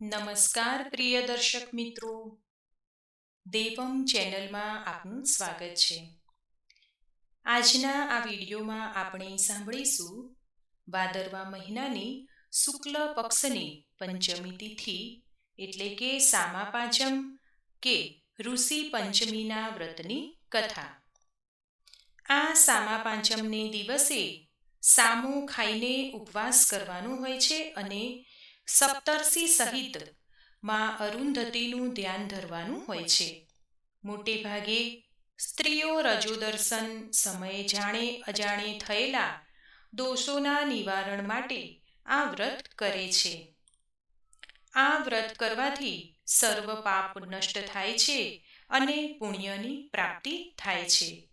નમસ્કાર, પ્રિય દર્શક મિત્રો. દેવમ ચેનલમાં આપનું સ્વાગત છે. આજના આ વિડીયોમાં આપણે સાંભળીશું ભાદરવા મહિનાની શુક્લ પક્ષની પંચમી તિથિ એટલે કે સામા પાંચમ કે ઋષિ પંચમીના વ્રતની કથા. આ સામા પાંચમને દિવસે સામો ખાઈને ઉપવાસ કરવાનો હોય છે અને સપ્તર્ષિ સહિતમાં અરુંધતીનું ધ્યાન ધરવાનું હોય છે. મોટે ભાગે સ્ત્રીઓ રજોદર્શન સમયે જાણે અજાણે થયેલા દોષોના નિવારણ માટે આ વ્રત કરે છે. આ વ્રત કરવાથી સર્વ પાપ નષ્ટ થાય છે અને પુણ્યની પ્રાપ્તિ થાય છે.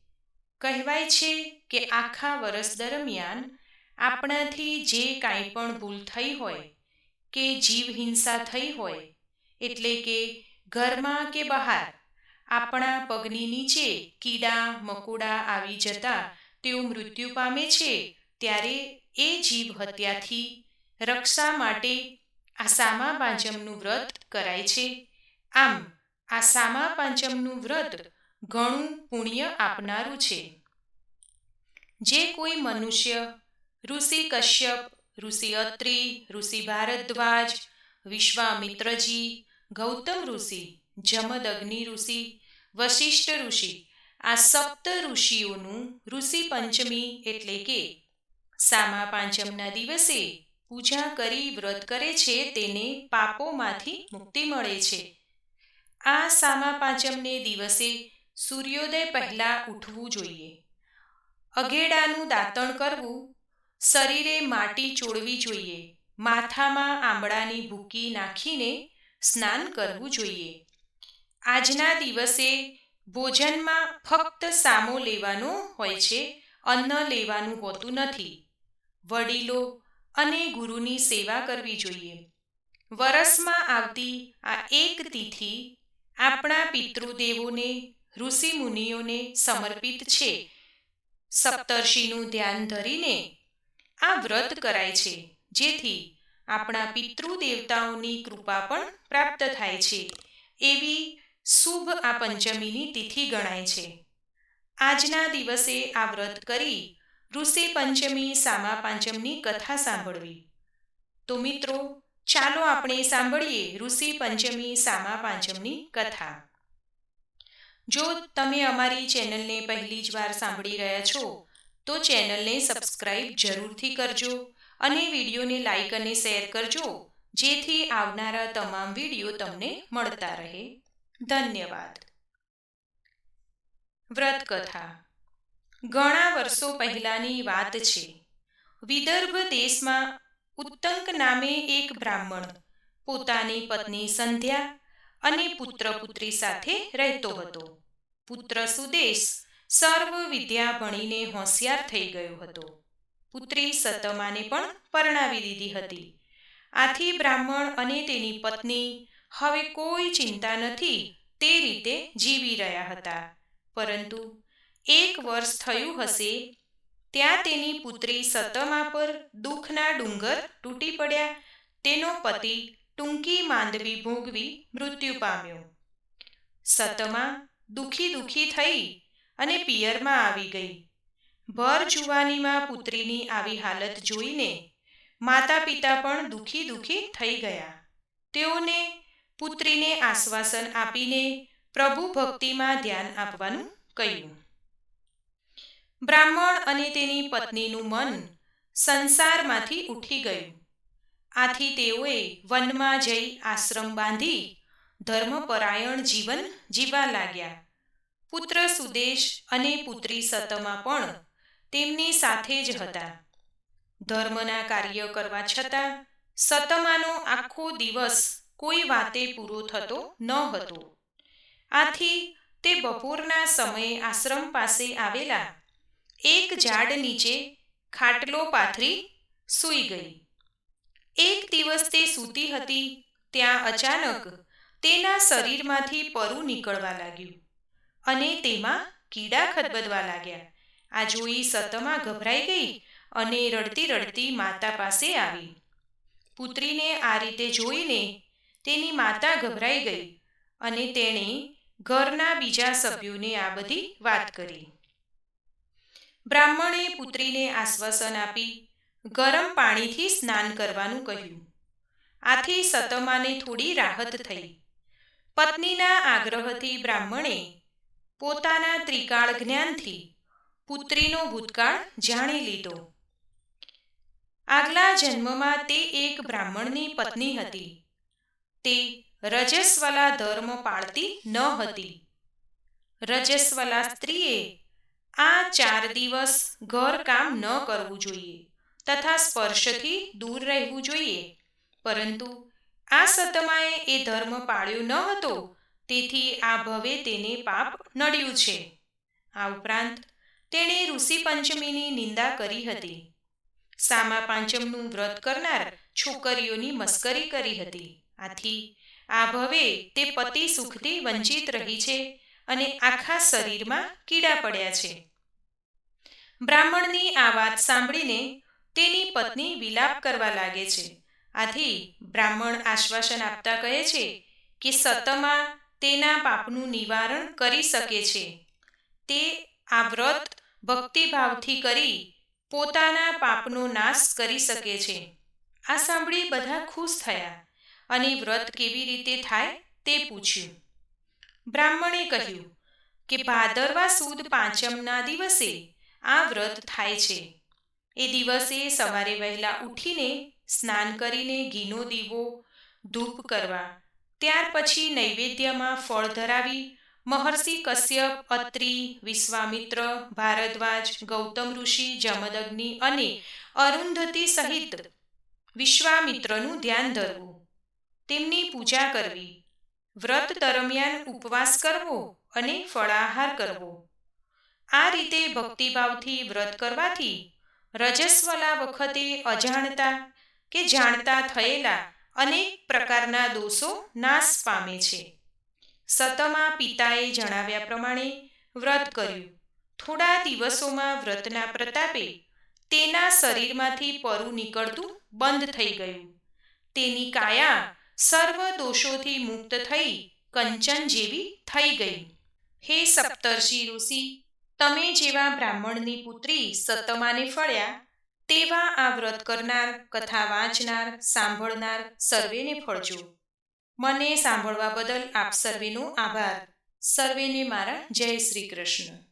કહેવાય છે કે આખા વર્ષ દરમિયાન આપણાથી જે કાંઈ પણ ભૂલ થઈ હોય કે જીવ હિંસા થઈ હોય, એટલે કે ઘરમાં કે બહાર, આપણા પગની નીચે કીડા, મકોડા આવી જતા તેઓ મૃત્યુ પામે છે, ત્યારે એ જીવ હત્યાથી રક્ષા માટે આ સામા પાંચમનું વ્રત કરાય છે. આમ, આ સામા પાંચમનું વ્રત ઘણું પુણ્ય આપનારું છે. જે કોઈ મનુષ્ય ઋષિ કશ્યપ ઋષિ અત્રિ, ઋષિ ભારદ્વાજ, વિશ્વામિત્રજી, ગૌતમ ઋષિ જમદગ્નિ ઋષિ, વશિષ્ઠ ઋષિ. આ સપ્ત ઋષિઓનું ઋષિ પંચમી એટલે કે સામા પાંચમના દિવસે પૂજા કરી વ્રત કરે છે તેને પાપોમાંથી મુક્તિ મળે છે. આ સામા પાંચમને દિવસે સૂર્યોદય પહેલાં ઉઠવું જોઈએ. અઘેડાનું દાંતણ કરવું શરીરે માટી ચોળવી જોઈએ, માથામાં આંબળાની ભૂકી નાખીને સ્નાન કરવું જોઈએ. આજના દિવસે ભોજનમાં ફક્ત સામો લેવાનો હોય છે, અન્ન લેવાનું હોતું નથી. વડીલો અને ગુરુની સેવા કરવી જોઈએ. વરસમાં આવતી આ એક તિથિ આપણા પિતૃદેવોને, ઋષિ મુનિઓને સમર્પિત છે. સપ્તર્ષિનું ધ્યાન ધરીને આ વ્રત કરાય છે, જેથી આપણા પિતૃદેવતાઓની કૃપા પણ પ્રાપ્ત થાય છે. એવી શુભ આ પંચમીની તિથિ ગણાય છે. આજના દિવસે આ વ્રત કરી ઋષિ પંચમી સામા પાંચમની કથા સાંભળવી. તો મિત્રો, ચાલો આપણે સાંભળીએ ઋષિ પંચમી સામા પાંચમની કથા. જો તમે અમારી ચેનલને પહેલી જ વાર સાંભળી રહ્યા છો તો ચેનલને સબસ્ક્રાઇબ જરૂરથી કરજો અને વિડીયોને લાઈક અને શેર કરજો, જેથી આવનારા તમામ વીડિયો તમને મળતા રહે. ધન્યવાદ. વ્રત કથા ઘણા વર્ષો પહેલાની વાત છે. વિદર્ભ દેશમાં ઉત્તંક નામે એક બ્રાહ્મણ પોતાની પત્ની સંધ્યા અને પુત્ર પુત્રી સાથે રહેતો હતો. પુત્ર સુદેશ સર્વ વિદ્યા ભણીને હોશિયાર થઈ ગયો હતો. પુત્રી સતમાને પણ પરણાવી દીધી હતી. આથી બ્રાહ્મણ અને તેની પત્ની હવે કોઈ ચિંતા નથી, તે રીતે જીવી રહ્યા હતા. પરંતુ એક વર્ષ થયું હશે, ત્યાં તેની પુત્રી સતમા પર દુઃખના ડુંગર તૂટી પડ્યા, તેનો પતિ ટૂંકી માંદવી ભોગવી મૃત્યુ પામ્યો. સતમા દુઃખી દુઃખી થઈ અને પિયરમાં આવી ગઈ. ભર જુવાનીમાં પુત્રીની આવી હાલત જોઈને માતા પિતા પણ દુખી દુખી થઈ ગયા. તેઓને પુત્રીને આશ્વાસન આપીને પ્રભુ ભક્તિમાં ધ્યાન આપવાનું કહ્યું. બ્રાહ્મણ અને તેની પત્નીનું મન સંસારમાંથી ઉઠી ગયું. આથી તેઓએ વનમાં જઈ આશ્રમ બાંધી ધર્મપરાયણ જીવન જીવા લાગ્યા. પુત્ર સુદેશ અને પુત્રી સતમા પણ તેમની સાથે જ હતા. ધર્મના કાર્ય કરવા છતાં સતમાનો આખો દિવસ કોઈ વાતે પૂરો થતો ન હતો. આથી તે બપોરના સમયે આશ્રમ પાસે આવેલા એક ઝાડ નીચે ખાટલો પાથરી સૂઈ ગઈ. એક દિવસ તે સૂતી હતી, ત્યાં અચાનક તેના શરીરમાંથી પરું નીકળવા લાગ્યું. અને તેમાં કીડા ખદબદવા લાગ્યા. આ જોઈ સતમા ગભરાઈ ગઈ અને રડતી રડતી માતા પાસે આવી. પુત્રીને આ રીતે જોઈને તેની માતા ગભરાઈ ગઈ અને તેણે ઘરના બીજા સભ્યોને આ બધી વાત કરી. બ્રાહ્મણે પુત્રીને આશ્વાસન આપી ગરમ પાણીથી સ્નાન કરવાનું કહ્યું. આથી સતમાને થોડી રાહત થઈ. પત્નીના આગ્રહથી બ્રાહ્મણે પોતાના ત્રિકાળ જ્ઞાનથી પુત્રીનો ભૂતકાળ જાણી લીધો. આગલા જન્મમાં તે એક બ્રાહ્મણની પત્ની હતી. તે રજસ્વલા ધર્મ પાળતી ન હતી. રજસ્વલા સ્ત્રીએ આ ચાર દિવસ ઘર કામ ન કરવું જોઈએ તથા સ્પર્શથી દૂર રહેવું જોઈએ. પરંતુ આ સતમાએ એ ધર્મ પાળ્યો ન હતો તેથી આ ભવે તેને પાપ નડ્યું છે. આ ઉપરાંત, તેણે ઋષિ પંચમીની નિંદા કરી હતી. સામા પાંચમનું વ્રત કરનાર છોકરીઓની મસ્કરી કરી હતી. આથી, આ ભવે તે પતિ સુખથી વંચિત રહી છે અને આખા શરીરમાં કીડા પડ્યા છે. બ્રાહ્મણની આ વાત સાંભળીને તેની પત્ની વિલાપ કરવા લાગે છે. આથી, બ્રાહ્મણ આશ્વાસન આપતા કહે છે કે સતમાં તેના પાપનું નિવારણ કરી શકે છે. તે આ વ્રત ભક્તિભાવથી કરી પોતાના પાપનો નાશ કરી શકે છે. આ સાંભળી બધા ખુશ થયા અને વ્રત કેવી રીતે થાય તે પૂછ્યું. બ્રાહ્મણે કહ્યું કે ભાદરવા સુદ પાંચમના દિવસે આ વ્રત થાય છે. એ દિવસે સવારે વહેલા ઉઠીને સ્નાન કરીને ઘીનો દીવો, ધૂપ કરવા ત્યાર પછી નૈવેદ્યમાં ફળ ધરાવી મહર્ષિ કશ્યપ, અત્રિ, વિશ્વામિત્ર, ભારદ્વાજ, ગૌતમ ઋષિ, જમદગ્નિ અને અરુંધતી સહિત વિશ્વામિત્રનું ધ્યાન ધરવું. તેમની પૂજા કરવી, વ્રત દરમિયાન ઉપવાસ કરવો અને ફળાહાર કરવો. આ રીતે ભક્તિભાવથી વ્રત કરવાથી રજસ્વલા વખતે અજાણતા કે જાણતા થયેલા અનેક પ્રકારના દોષો નાશ પામે છે. સતમા પિતાએ જણાવ્યા પ્રમાણે વ્રત કર્યું. થોડા દિવસોમાં વ્રતના પ્રતાપે તેના શરીરમાંથી પરું નીકળતું બંધ થઈ ગયું. તેની કાયા સર્વ દોષોથી મુક્ત થઈ કંચન જેવી થઈ ગઈ. હે સપ્તર્ષિ ઋષિ, તમે જેવા બ્રાહ્મણની પુત્રી સતમાને ફળ્યા તેવા આ વ્રત કરનાર, કથા વાંચનાર, સાંભળનાર સર્વેને ફળજો. મને સાંભળવા બદલ આપ સર્વેનો આભાર. સર્વેને મારા જય શ્રી કૃષ્ણ.